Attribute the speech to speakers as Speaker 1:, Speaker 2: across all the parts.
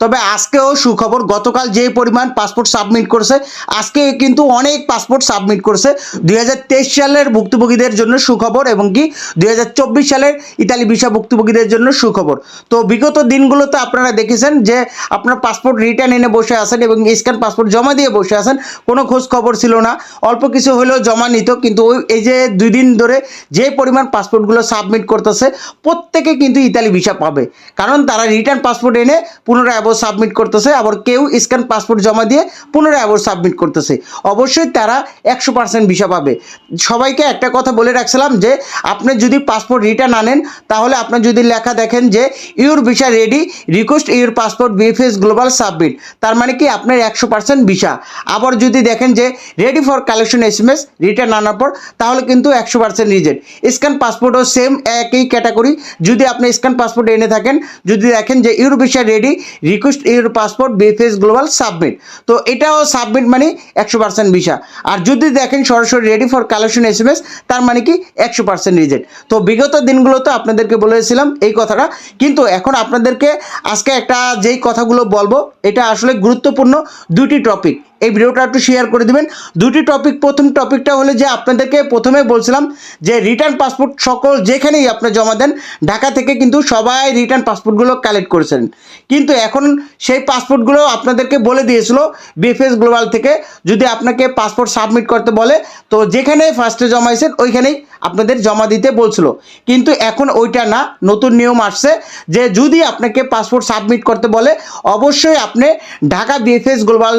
Speaker 1: তবে আজকেও সুখবর, গতকাল যে পরিমাণ পাসপোর্ট সাবমিট করেছে, আজকে কিন্তু অনেক পাসপোর্ট সাবমিট করেছে। দুই হাজার তেইশ সালের ভুক্তভোগীদের জন্য সুখবর এবং কি দুই হাজার চব্বিশ সালের ইতালি ভিসা ভুক্তভোগীদের জন্য সুখবর। তো বিগত দিনগুলোতে আপনারা দেখেছেন যে আপনার পাসপোর্ট রিটার্ন এনে বসে আছেন এবং স্ক্যান পাসপোর্ট জমা দিয়ে বসে আছেন, কোনো খোঁজ খবর ছিল না। অল্প কিছু হলেও জমা নিত, কিন্তু ওই এই যে দুই দিন ধরে যে পরিমাণ পাসপোর্টগুলো সাবমিট করতেছে, প্রত্যেকে কিন্তু ইতালি ভিসা পাবে। কারণ তারা রিটার্ন পাসপোর্ট এনে পুনরায় আবার সাবমিট করতেছে, আবার কেউ স্ক্যান পাসপোর্ট জমা দিয়ে পুনরায় আবার সাবমিট করতেছে। অবশ্যই তারা একশো পার্সেন্ট ভিসা পাবে। সবাইকে একটা কথা বলে রাখছিলাম যে, আপনি যদি পাসপোর্ট রিটার্ন আনেন, তাহলে আপনার যদি লেখা দেখেন যে your visa ready request your passport BFS global submit তার মানে কি আপনার একশো পার্সেন্ট ভিসা আবার যদি দেখেন যে ready for collection S M S return আনার পর, তাহলে কিন্তু একশো পার্সেন্ট রিজেক্ট স্ক্যান পাসপোর্টও সেম একই ক্যাটাগরি যদি আপনি স্ক্যান পাসপোর্ট এনে থাকেন, যদি দেখেন যে your visa ready request your passport BFS global submit তো এটাও সাবমিট মানে একশো পার্সেন্ট ভিসা আর যদি দেখেন সরাসরি ready for collection S M S তার মানে কি একশো পার্সেন্ট রিজেক্ট তো বিগত দিনগুলোতে আপনাদেরকে বলেছিলাম এই কথাটা, কিন্তু এখন আপনাদেরকে আজকে একটা যেই কথাগুলো বলব, এটা আসলে গুরুত্বপূর্ণ দুটি টপিক এই ভিডিওটা একটু শেয়ার করে দিবেন। দুটি টপিক প্রথম টপিকটা হলো যে আপনাদেরকে প্রথমে বলছিলাম যে রিটার্ন পাসপোর্ট সকল যেখানেই আপনি জমা দেন, ঢাকা থেকে কিন্তু সবাই রিটার্ন পাসপোর্টগুলো কালেক্ট করেছেন কিন্তু এখন সেই পাসপোর্টগুলো আপনাদেরকে বলে দিয়েছিল বিএফএস গ্লোবাল থেকে, যদি আপনাকে পাসপোর্ট সাবমিট করতে বলে, তো যেখানে ফার্স্টে জমাইছেন ওইখানেই আপনাদের জমা দিতে বলছিল। কিন্তু এখন ওইটা না, নতুন নিয়ম আসছে যে যদি আপনাকে পাসপোর্ট সাবমিট করতে বলে, অবশ্যই আপনি ঢাকা বিএফএস গ্লোবাল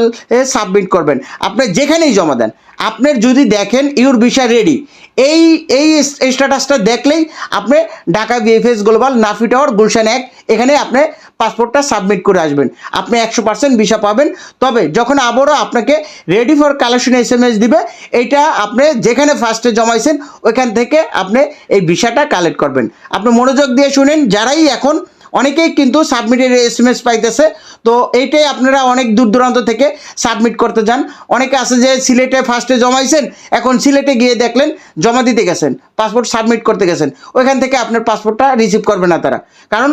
Speaker 1: সাবমিট করবেন। আপনি যেখানেই জমা দেন আপনার যদি দেখেন, ইউর ভিসা রেডি এই এই স্ট্যাটাসটা দেখলেই আপনি Dhaka BFS global Nafi tower Gulshan এক, এখানে আপনি পাসপোর্টটা সাবমিট করে আসবেন। আপনি একশো পার্সেন্ট ভিসা পাবেন। তবে যখন আবারও আপনাকে ready for collection S M S দিবে, এইটা আপনি যেখানে ফার্স্টে জমাইছেন, ওইখান থেকে আপনি এই ভিসাটা কালেক্ট করবেন। আপনি মনোযোগ দিয়ে শুনেন, যারাই এখন অনেকেই কিন্তু সাবমিটের এস এম এস পাইতেছে। তো এইটাই আপনারা অনেক দূর দূরান্ত থেকে সাবমিট করতে যান অনেকে আছে যে সিলেটে ফার্স্টে জমাইছেন, এখন সিলেটে গিয়ে দেখলেন জমা দিতে গেছেন পাসপোর্ট সাবমিট করতে গেছেন। ওইখান থেকে আপনার পাসপোর্টটা রিসিভ করবে না তারা। কারণ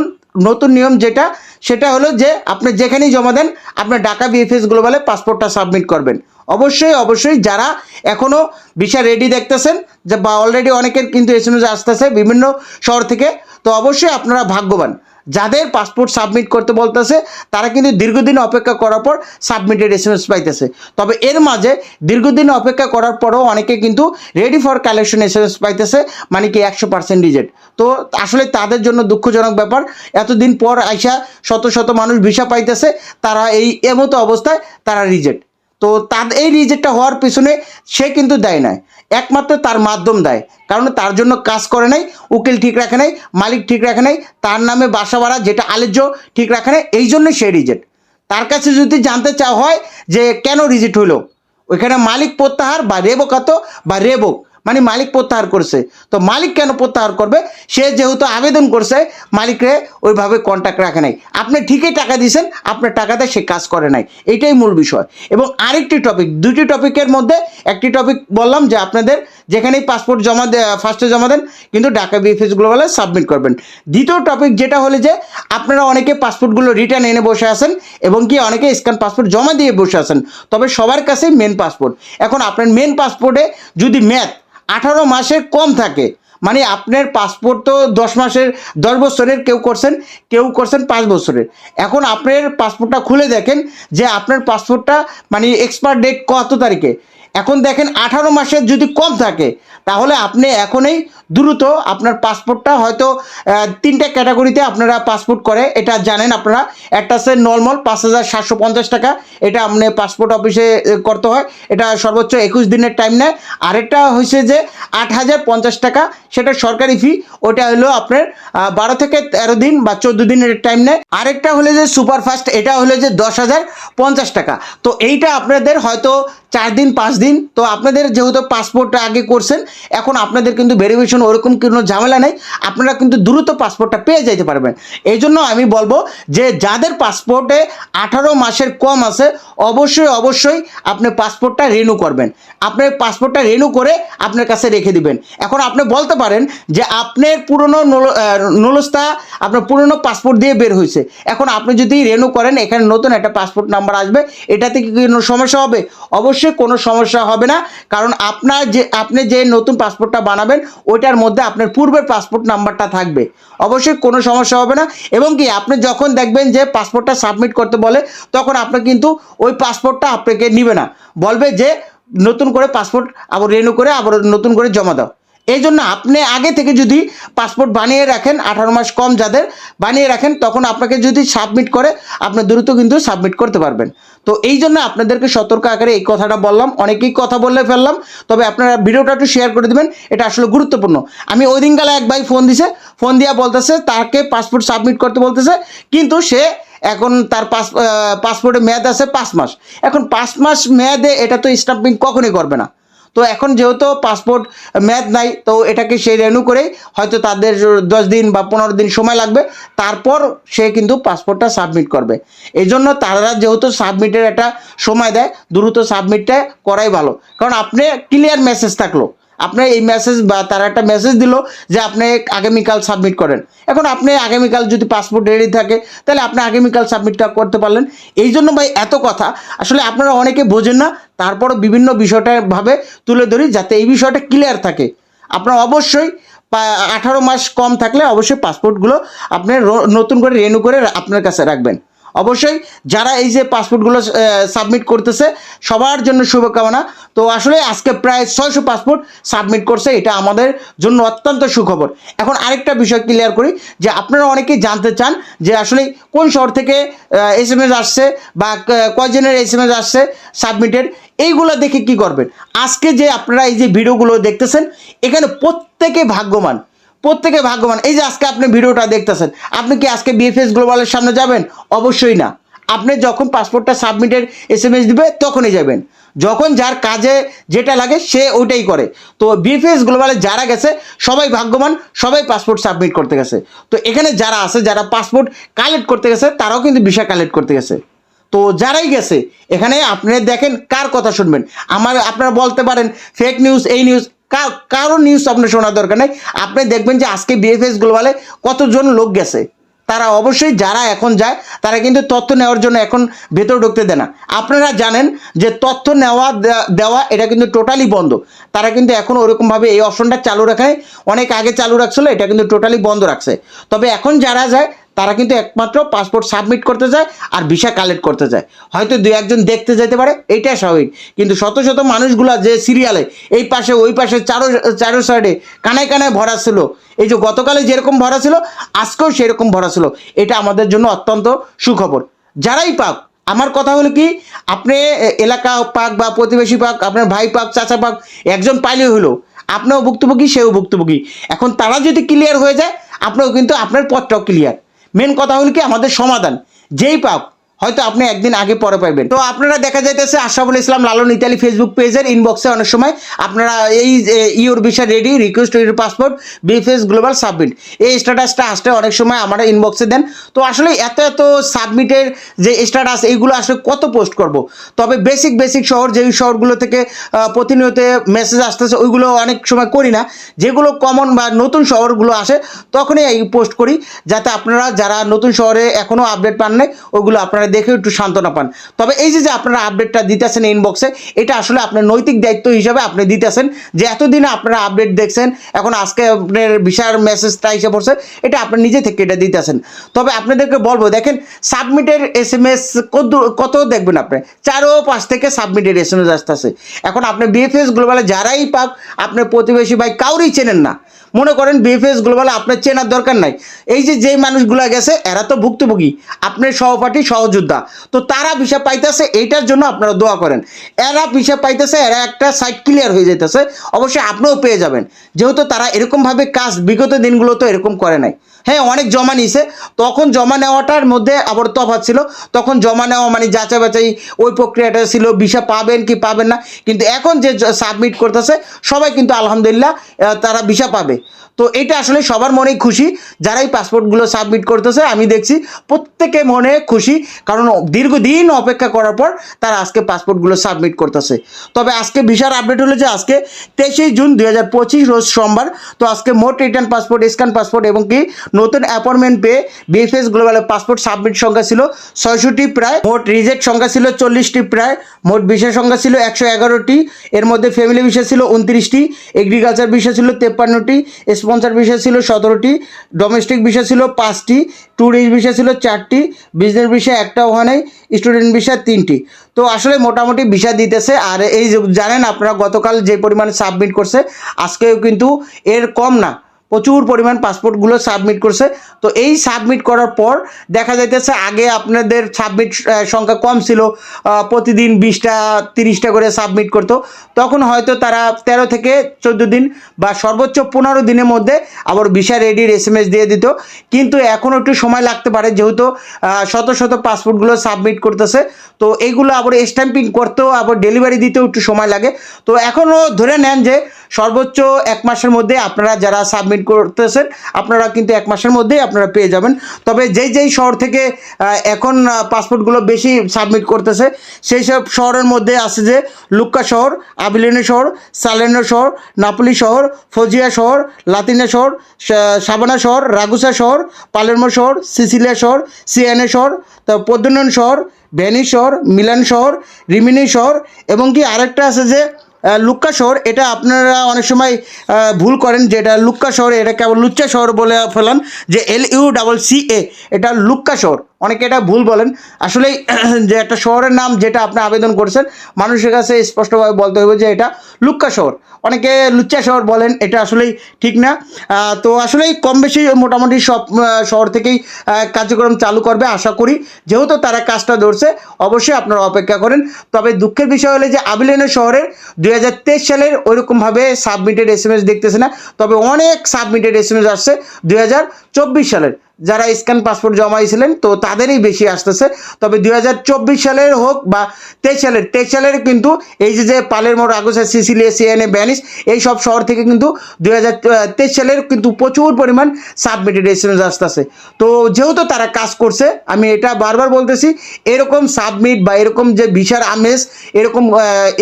Speaker 1: নতুন নিয়ম যেটা, সেটা হলো যে আপনি যেখানেই জমা দেন, আপনার ঢাকা বিএফএস গ্লোবালে পাসপোর্টটা সাবমিট করবেন। অবশ্যই অবশ্যই যারা এখনও ভিসা রেডি দেখতেছেন, যে বা অলরেডি অনেকের কিন্তু এস এম এস আসতেছে বিভিন্ন শহর থেকে, তো অবশ্যই আপনারা ভাগ্যবান। যাদের পাসপোর্ট সাবমিট করতে বলতেছে, তারা কিন্তু দীর্ঘদিন অপেক্ষা করার পর সাবমিটেড এস এম এস পাইতেছে। তবে এর মাঝে দীর্ঘদিন অপেক্ষা করার পরেও অনেকে কিন্তু ready for collection S M S পাইতেছে মানে কি একশো পার্সেন্ট রিজেক্ট তো আসলে তাদের জন্য দুঃখজনক ব্যাপার, এতদিন পর আইসা শত শত মানুষ ভিসা পাইতেছে, তারা এই এমতো অবস্থায় তারা রিজেক্ট তো তার এই রিজেক্টটা হওয়ার পিছনে সে কিন্তু দেয় নাই একমাত্র তার মাধ্যম দেয়। কারণ তার জন্য কাজ করে নাই, উকিল ঠিক রাখে নাই, মালিক ঠিক রাখে নাই, তার নামে বাসা ভাড়া যেটা আলেজ্য ঠিক রাখে নাই, এই জন্যই সে রিজেক্ট তার কাছে যদি জানতে চাওয়া হয় যে কেন রিজেক্ট হইল ওইখানে মালিক প্রত্যাহার বা রেবকাত বা রেবক। মানে মালিক প্রত্যাহার করছে। তো মালিক কেন প্রত্যাহার করবে? সে যেহেতু আবেদন করছে, মালিকরে ওইভাবে কন্ট্যাক্ট রাখে নাই। আপনি ঠিকই টাকা দিয়েছেন, আপনার টাকাতে সে কাজ করে নাই। এটাই মূল বিষয়। এবং আরেকটি টপিক দুটি টপিকের মধ্যে একটি টপিক বললাম যে আপনাদের যেখানেই পাসপোর্ট জমা ফার্স্টে জমা দেন, কিন্তু ঢাকা বিএফএস গ্লোবালে সাবমিট করবেন। দ্বিতীয় টপিক যেটা হলে যে, আপনারা অনেকে পাসপোর্টগুলো রিটার্ন এনে বসে আছেন এবং কি অনেকে স্ক্যান পাসপোর্ট জমা দিয়ে বসে আছেন। তবে সবার কাছেই মেন পাসপোর্ট এখন আপনার মেন পাসপোর্টে যদি ম্যাথ আঠারো মাসের কম থাকে। মানে আপনার পাসপোর্ট তো দশ মাসের, দশ বছরের কেউ করছেন কেউ করছেন পাঁচ বছরের। এখন আপনার পাসপোর্টটা খুলে দেখেন যে আপনার পাসপোর্টটা মানে এক্সপায়ার ডেট কত তারিখে। এখন দেখেন আঠারো মাসের যদি কম থাকে, তাহলে আপনি এখনই দ্রুত আপনার পাসপোর্টটা হয়তো তিনটা ক্যাটাগরিতে আপনারা পাসপোর্ট করে, এটা জানেন আপনারা, একটা আছে নর্মাল পাঁচ হাজার সাতশো পঞ্চাশ টাকা, এটা আপনি পাসপোর্ট অফিসে করতে হয়, এটা সর্বোচ্চ একুশ দিনের টাইম নেয়। আরেকটা হয়েছে যে, আট হাজার পঞ্চাশ টাকা, সেটা সরকারি ফি ওটা হলো আপনার বারো থেকে তেরো দিন বা চোদ্দ দিনের টাইম নেয়। আরেকটা হলে যে সুপারফাস্ট এটা হলো যে দশ হাজার পঞ্চাশ টাকা। তো এইটা আপনাদের হয়তো চার দিন, পাঁচ দিন। তো আপনাদের যেহেতু পাসপোর্টটা আগে করছেন, এখন আপনাদের কিন্তু ভেরিফিকেশন ওরকম কোনো ঝামেলা নেই। আপনারা কিন্তু দ্রুত পাসপোর্টটা পেয়ে যেতে পারবেন। এই জন্য আমি বলব যে, যাদের পাসপোর্টে আঠারো মাসের কম আছে, অবশ্যই অবশ্যই আপনি পাসপোর্টটা রিনিউ করবেন। আপনি পাসপোর্টটা রিনিউ করে আপনার কাছে রেখে দিবেন। এখন আপনি বলতে পারেন যে, আপনার পুরনো নলস্তা, আপনার পুরনো পাসপোর্ট দিয়ে বের হয়েছে এখন আপনি যদি রেনু করেন, এখানে নতুন একটা পাসপোর্ট নাম্বার আসবে। এটাতে কি কোনো সমস্যা হবে? অবশ্যই কোনো সমস্যা হবে না। কারণ আপনার যে, আপনি যে নতুন পাসপোর্টটা বানাবেন, ওইটার মধ্যে আপনার পূর্বের পাসপোর্ট নাম্বারটা থাকবে। অবশ্যই কোনো সমস্যা হবে না। এবং কি, আপনি যখন দেখবেন যে পাসপোর্টটা সাবমিট করতে বলে, তখন আপনি কিন্তু ওই পাসপোর্টটা আপনাকে নিবে না। বলবে যে, নতুন করে পাসপোর্ট আবার রেনু করে, আবার নতুন করে জমা দাও। এই জন্য আপনি আগে থেকে যদি পাসপোর্ট বানিয়ে রাখেন, আঠারো মাস কম যাদের, বানিয়ে রাখেন, তখন আপনাকে যদি সাবমিট করে, আপনি দ্রুত কিন্তু সাবমিট করতে পারবেন। তো এই জন্য আপনাদেরকে সতর্ক আকারে এই কথাটা বললাম। অনেকেই কথা বলে ফেললাম, তবে আপনারা ভিডিওটা একটু শেয়ার করে দেবেন, এটা আসলে গুরুত্বপূর্ণ। আমি ওই দিনকালে এক ভাই ফোন দিছে ফোন দিয়া বলতেছে, তাকে পাসপোর্ট সাবমিট করতে বলতেছে, কিন্তু সে এখন তার পাস পাসপোর্টে মেয়াদ আছে পাঁচ মাস। এখন পাঁচ মাস মেয়াদে এটা তো স্টাম্পিং কখনই করবে না। তো এখন যেহেতু পাসপোর্ট ম্যাথ নাই, তো এটাকে সে রেনু করে হয়তো তাদের দশ দিন বা পনেরো দিন সময় লাগবে। তারপর সে কিন্তু পাসপোর্টটা সাবমিট করবে। এই জন্য তারা যেহেতু সাবমিটের একটা সময় দেয়, দ্রুত সাবমিটটা করাই ভালো। কারণ আপনি ক্লিয়ার মেসেজ থাকল। আপনার এই মেসেজ বা তারা একটা মেসেজ দিল যে আপনি আগামীকাল সাবমিট করেন। এখন আপনি আগামীকাল যদি পাসপোর্ট রেডি থাকে, তাহলে আপনি আগামীকাল সাবমিটটা করতে পারলেন। এই জন্য ভাই এত কথা, আসলে আপনারা অনেকে বোঝেন না, তারপরও বিভিন্ন বিষয়টা ভাবে তুলে ধরি যাতে এই বিষয়টা ক্লিয়ার থাকে। আপনার অবশ্যই আঠারো মাস কম থাকলে অবশ্যই পাসপোর্টগুলো আপনি নতুন করে রেনু করে আপনার কাছে রাখবেন। অবশ্যই যারা এই যে পাসপোর্টগুলো সাবমিট করতেছে, সবার জন্য শুভকামনা। তো আসলে আজকে প্রায় ছয়শো পাসপোর্ট সাবমিট করছে, এটা আমাদের জন্য অত্যন্ত সুখবর। এখন আরেকটা বিষয় ক্লিয়ার করি, যে আপনারা অনেকেই জানতে চান যে আসলে কোন শহর থেকে এস এম এস আসছে বা কয়জনের এস এম এস আসছে সাবমিটেড এইগুলো দেখে কি করবেন? আজকে যে আপনারা এই যে ভিডিওগুলো দেখতেছেন, এখানে প্রত্যেকে ভাগ্যবান। প্রত্যেকে ভাগ্যবান। এই যে আজকে আপনি ভিডিওটা দেখতেছেন, আপনি কি আজকে বিএফএস গ্লোবালের সামনে যাবেন? অবশ্যই না। আপনি যখন পাসপোর্টটা সাবমিটের এস এম এস দিবে, তখনই যাবেন। যখন যার কাজে যেটা লাগে, সে ওইটাই করে। তো বিএফএস গ্লোবালে যারা গেছে, সবাই ভাগ্যবান, সবাই পাসপোর্ট সাবমিট করতে গেছে। তো এখানে যারা আছে, যারা পাসপোর্ট কালেক্ট করতে গেছে, তারাও কিন্তু ভিসা কালেক্ট করতে গেছে। তো যারাই গেছে, এখানে আপনি দেখেন কার কথা শুনবেন। আমার, আপনারা বলতে পারেন ফেক নিউজ এই নিউজ কারও নিউজ আপনার শোনার দরকার নেই। আপনি দেখবেন যে আজকে বিএফএস গ্লোবালে কতজন লোক গেছে। তারা অবশ্যই যারা এখন যায়, তারা কিন্তু তথ্য নেওয়ার জন্য এখন ভেতর ঢুকতে দেয় না। আপনারা জানেন যে তথ্য নেওয়া দেওয়া এটা কিন্তু টোটালি বন্ধ। তারা কিন্তু এখন ওরকমভাবে এই অপশনটা চালু রাখায় অনেক আগে চালু রাখছিল, এটা কিন্তু টোটালি বন্ধ রাখছে। তবে এখন যারা যায় তারা কিন্তু একমাত্র পাসপোর্ট সাবমিট করতে যায় আর ভিসা কালেক্ট করতে যায়। হয়তো দু একজন দেখতে যেতে পারে এইটা স্বাভাবিক। কিন্তু শত শত মানুষগুলা যে সিরিয়ালে এই পাশে, ওই পাশে, চারো চারো সাইডে কানায় কানায় ভরা ছিল। এই যে গতকালে যেরকম ভরা ছিল, আজকেও সেরকম ভরা ছিল। এটা আমাদের জন্য অত্যন্ত সুখবর। যারাই পাক, আমার কথা হলো কি, আপনি এলাকা পাক বা প্রতিবেশী পাক, আপনার ভাই পাক, চাচা পাক, একজন পাইলে হলো। আপনিও ভুক্তভোগী, সেও ভুক্তভোগী। এখন তারা যদি ক্লিয়ার হয়ে যায়, আপনাও কিন্তু, আপনার পথটাও ক্লিয়ার মেন কথা হলো কি? আমাদের সমাধান। যেই পাক হয়তো আপনি একদিন আগে পরে পাইবেন। তো আপনারা দেখা যাইতেছে আশরাফুল ইসলাম লালন ইতালি ফেসবুক পেজের ইনবক্সে অনেক সময় আপনারা এই your visa ready request your passport BFS global submit এই স্ট্যাটাসটা আসলে অনেক সময় আমরা ইনবক্সে দেন। তো আসলে এত এত সাবমিটের যে স্ট্যাটাস এইগুলো আসলে কত পোস্ট করব? তবে বেসিক বেসিক শহর, যেই শহরগুলো থেকে প্রতিনিয়ত মেসেজ আসতেছে, ওইগুলো অনেক সময় করি না। যেগুলো কমন বা নতুন শহরগুলো আসে, তখনই এই পোস্ট করি, যাতে আপনারা যারা নতুন শহরে এখনও আপডেট পান নাই, ওগুলো আপনারা দেখে একটু সান্ত্বনা পান। তবে এই যে যে আপনারা আপডেটটা দিতেছেন ইনবক্সে এটা আসলে আপনার নৈতিক দায়িত্ব হিসাবে আপনি দিতেছেন। যে এতদিনে আপনারা আপডেট দেখছেন, এখন আজকে আপনার বিশাল মেসেজটা এসে পড়ছে, এটা আপনি নিজে থেকে এটা দিতেছেন। তবে আপনাদেরকে বলব, দেখেন সাবমিটের এস এম এস কত দেখবেন আপনি? চারো পাঁচ থেকে সাবমিটের এস এম এস আসতেছে। এখন আপনি বিএফএস গ্লোবালে যারাই পাক আপনার প্রতিবেশী ভাই কাউরই চেনেন না। মনে করেন বিএফএস গ্লোবাল আপনার চেনার দরকার নাই। এই যে যেই মানুষগুলো গেছে, এরা তো ভুক্তভোগী। আপনার সহপাঠী সহযোদ্ধা তো তারা ভিসা পাইতেছে, এইটার জন্য আপনারা দোয়া করেন। এরা ভিসা পাইতেছে, এরা একটা সাইট ক্লিয়ার হয়ে যাইতেছে, অবশ্যই আপনিও পেয়ে যাবেন। যেহেতু তারা এরকমভাবে কাজ বিগত দিনগুলো তো এরকম করে নাই। হ্যাঁ অনেক জমা নিছে তখন জমা নেওয়াটার মধ্যে আবার তফাৎ ছিল। তখন জমা নেওয়া মানে যাচাই বাছাই ওই প্রক্রিয়াটা ছিল। ভিসা পাবেন কি পাবেন না। কিন্তু এখন যে সাবমিট করতেছে, সবাই কিন্তু আলহামদুলিল্লাহ তারা ভিসা পাবে। তো এটা আসলে সবার মনেই খুশি। যারাই পাসপোর্টগুলো সাবমিট করতেছে, আমি দেখছি প্রত্যেকে মনে খুশি। কারণ দীর্ঘদিন অপেক্ষা করার পর তারা আজকে পাসপোর্টগুলো সাবমিট করতেছে। তবে আজকে ভিসার আপডেট হলো যে আজকে তেইশে জুন দুই হাজার পঁচিশ, রোজ সোমবার। তো আজকে মোট রিটার্ন পাসপোর্ট স্ক্যান পাসপোর্ট এবং কি নতুন অ্যাপয়েন্টমেন্ট পেয়ে বিএফএস গ্লোবালের পাসপোর্ট সাবমিট সংখ্যা ছিল ছয়ষট্টি প্রায়, মোট রিজেক্ট সংখ্যা ছিল চল্লিশটি প্রায়, মোট বিষয় সংখ্যা ছিল একশো এগারোটি, এর মধ্যে ফ্যামিলি বিষয় ছিল উনত্রিশটি এগ্রিকালচার বিষয় ছিল তেপ্পান্নটি স্পন্সর বিষয় ছিল সতেরোটি ডোমেস্টিক বিষয় ছিল পাঁচটি ট্যুরিস্ট বিষয় ছিল চারটি বিজনেস বিষয় একটাও হয় নাই স্টুডেন্ট বিষয় তিনটি। তো আসলে মোটামুটি বিষয় দিতেছে, আর এই জানেন আপনারা গতকাল যে পরিমাণে সাবমিট করছে, আজকেও কিন্তু এর কম না। প্রচুর পরিমাণ পাসপোর্টগুলো সাবমিট করছে। তো এই সাবমিট করার পর দেখা যাইতেছে আগে আপনাদের সাবমিট সংখ্যা কম ছিল প্রতিদিন বিশটা, তিরিশটা করে সাবমিট করতো। তখন হয়তো তারা তেরো থেকে চোদ্দ দিন বা সর্বোচ্চ পনেরো দিনের মধ্যে আবার ভিসা রেডির এস দিয়ে দিত। কিন্তু এখন একটু সময় লাগতে পারে যেহেতু শত শত পাসপোর্টগুলো সাবমিট করতেছে। তো এইগুলো আবার স্ট্যাম্পিং করতেও আবার ডেলিভারি দিতেও একটু সময় লাগে। তো এখনও ধরে নেন যে সর্বোচ্চ এক মাসের মধ্যে আপনারা যারা সাবমিট করতেছেন, আপনারা কিন্তু এক মাসের মধ্যেই আপনারা পেয়ে যাবেন। তবে যেই যেই শহর থেকে এখন পাসপোর্টগুলো বেশি সাবমিট করতেছে, সেই সব শহরের মধ্যে আছে যে লুক্কা শহর, আবিলেনো শহর, সালেনো শহর, নাপলি শহর, ফজিয়া শহর, লাতিনা শহর সাবানা শহর, রাগুসা শহর, পালেরমো শহর, সিসিলিয়া শহর, সিয়ানে শহর পদ্মনন শহর ভ্যানি শহর, মিলান শহর, রিমিনি শহর, এবং কি আরেকটা আছে যে লুক্কা শহর, এটা আপনারা অনেক সময় ভুল করেন যে এটা লুক্কা শহর, এটা কেবল লুচ্চা শহর বলে ফেলান, যে L U double C A এটা লুক্কা শহর। অনেকে এটা ভুল বলেন। আসলেই যে একটা শহরের নাম যেটা আপনি আবেদন করছেন, মানুষের কাছে স্পষ্টভাবে বলতে হবে যে এটা লুক্কা শহর। অনেকে লুচ্চা শহর বলেন, এটা আসলেই ঠিক না। তো আসলেই কম বেশি মোটামুটি সব শহর থেকেই কার্যক্রম চালু করবে আশা করি। যেহেতু তারা কাজটা ধরছে, অবশ্যই আপনারা অপেক্ষা করেন। তবে দুঃখের বিষয় হলো যে আবিলেনের শহরের দুই হাজার তেইশ সালের ওইরকমভাবে সাবমিটেড এস এম এস দেখতেছে না। তবে অনেক সাবমিটেড এস এম এস আসছে দুই হাজার চব্বিশ সালের। যারা স্ক্যান পাসপোর্ট জমাইছিলেন, তো তাদেরই বেশি আসতেছে। তবে দুই হাজার চব্বিশ সালের হোক বা তেইশ সালের তেইশ সালের কিন্তু এই যে যে পালের মোড় আগোসা সিসিলিয়া, সিএনএ ব্যানিস এই সব শহর থেকে কিন্তু দুই হাজার তেইশ সালের কিন্তু প্রচুর পরিমাণ সাবমিটেড এস এম আসতেছে। তো যেহেতু তারা কাজ করছে, আমি এটা বারবার বলতেছি, এরকম সাবমিট বা এরকম যে ভিসার আমেজ, এরকম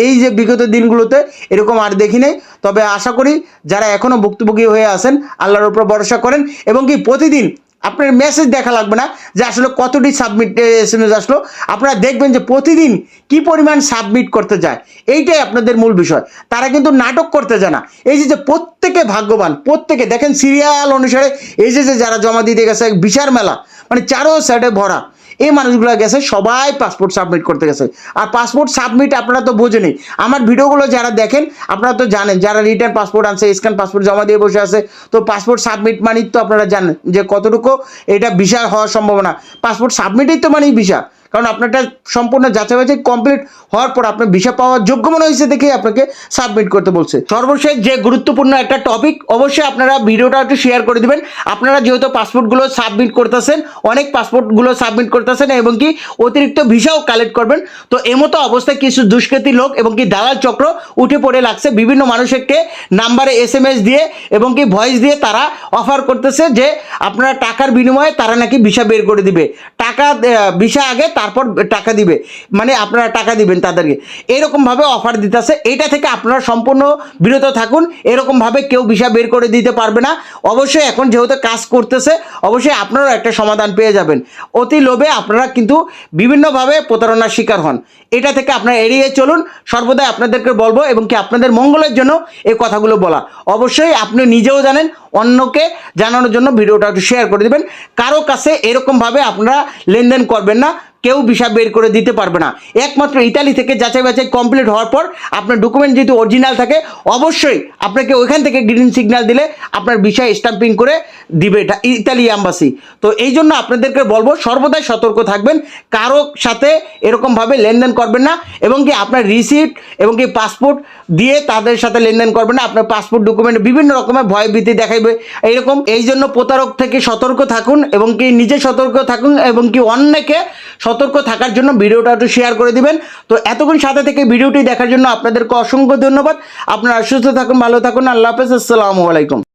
Speaker 1: এই যে বিগত দিনগুলোতে এরকম আর দেখি নাই। তবে আশা করি যারা এখনও ভুক্তভোগী হয়ে আছেন, আল্লাহর উপর ভরসা করেন এবং কি প্রতিদিন আপনার মেসেজ দেখা লাগবে না যে আসলে কতটি সাবমিট এস এম এস আসলো। আপনারা দেখবেন যে প্রতিদিন কি পরিমাণ সাবমিট করতে যায়, এইটাই আপনাদের মূল বিষয়। তারা কিন্তু নাটক করতে যায় না। এই যে যে প্রত্যেকে ভাগ্যবান, প্রত্যেকে। দেখেন সিরিয়াল অনুসারে এই যে যারা জমা দিতে গেছে বিশাল মেলা মানে চারো সাইডে ভরা। এই মানুষগুলো গেছে, সবাই পাসপোর্ট সাবমিট করতে গেছে। আর পাসপোর্ট সাবমিট আপনারা তো বোঝেনি আমার ভিডিওগুলো যারা দেখেন, আপনারা তো জানেন, যারা রিটার্ন পাসপোর্ট আনছে স্ক্যান পাসপোর্ট জমা দিয়ে বসে আছে, তো পাসপোর্ট সাবমিট মানেই তো আপনারা জানেন যে কতটুকু এটা ভিসা হওয়ার সম্ভাবনা। পাসপোর্ট সাবমিটেই তো মানেই ভিসা কারণ আপনারটা সম্পূর্ণ যাচাই বাছাই কমপ্লিট হওয়ার পর আপনার ভিসা পাওয়ার যোগ্য মনে হয়েছে দেখে আপনাকে সাবমিট করতে বলছে। সর্বশেষ যে গুরুত্বপূর্ণ একটা টপিক অবশ্যই আপনারা ভিডিওটা একটু শেয়ার করে দিবেন। আপনারা যেহেতু পাসপোর্টগুলো সাবমিট করতেছেন, অনেক পাসপোর্টগুলো সাবমিট করতেছেন এবং কি অতিরিক্ত ভিসাও কালেক্ট করবেন। তো এমতো অবস্থায় কিছু দুষ্কৃতী লোক এবং কি দালাল চক্র উঠে পড়ে লাগছে। বিভিন্ন মানুষকে নাম্বারে এস এম এস দিয়ে এবং কি ভয়েস দিয়ে তারা অফার করতেছে যে আপনারা টাকার বিনিময়ে তারা নাকি ভিসা বের করে দিবে। টাকা ভিসা আগে তারপর টাকা দিবে। মানে আপনারা টাকা দিবেন তাদেরকে। এরকমভাবে অফার দিতেছে। এটা থেকে আপনারা সম্পূর্ণ বিরত থাকুন। এরকমভাবে কেউ ভিসা বের করে দিতে পারবে না। অবশ্যই এখন যেহেতু কাজ করতেছে, অবশ্যই আপনারাও একটা সমাধান পেয়ে যাবেন। অতি লোভে আপনারা কিন্তু বিভিন্নভাবে প্রতারণার শিকার হন। এটা থেকে আপনারা এড়িয়ে চলুন। সর্বদাই আপনাদেরকে বলব এবং কি আপনাদের মঙ্গলের জন্য এই কথাগুলো বলা। অবশ্যই আপনি নিজেও জানেন, অন্যকে জানানোর জন্য ভিডিওটা একটু শেয়ার করে দেবেন। কারও কাছে এরকমভাবে আপনারা লেনদেন করবেন না। কেউ ভিসা বের করে দিতে পারবে না। একমাত্র ইতালি থেকে যাচাই বাছাই কমপ্লিট হওয়ার পর আপনার ডকুমেন্ট যদি অরিজিনাল থাকে, অবশ্যই আপনাকে ওইখান থেকে গ্রিন সিগন্যাল দিলে আপনার ভিসা স্টাম্পিং করে দিবে এটা ইতালি অ্যাম্বাসি তো এই জন্য আপনাদেরকে বলব, সর্বদাই সতর্ক থাকবেন, কারও সাথে এরকমভাবে লেনদেন করবেন না এবং কি আপনার রিসিপ্ট এবং কি পাসপোর্ট দিয়ে তাদের সাথে লেনদেন করবেন না। আপনার পাসপোর্ট ডকুমেন্ট বিভিন্ন রকমের ভয় ভীতি দেখাইবে, এইরকম। এই জন্য প্রতারক থেকে সতর্ক থাকুন এবং কি নিজে সতর্ক থাকুন এবং কি অন্যকে সতর্ক থাকার জন্য ভিডিওটা একটু শেয়ার করে দিবেন। তো এতক্ষণ সাথে থেকে ভিডিওটি দেখার জন্য আপনাদেরকে অসংখ্য ধন্যবাদ। আপনারা সুস্থ থাকুন, ভালো থাকুন, আল্লাহ হাফেজ, আসসালামু আলাইকুম।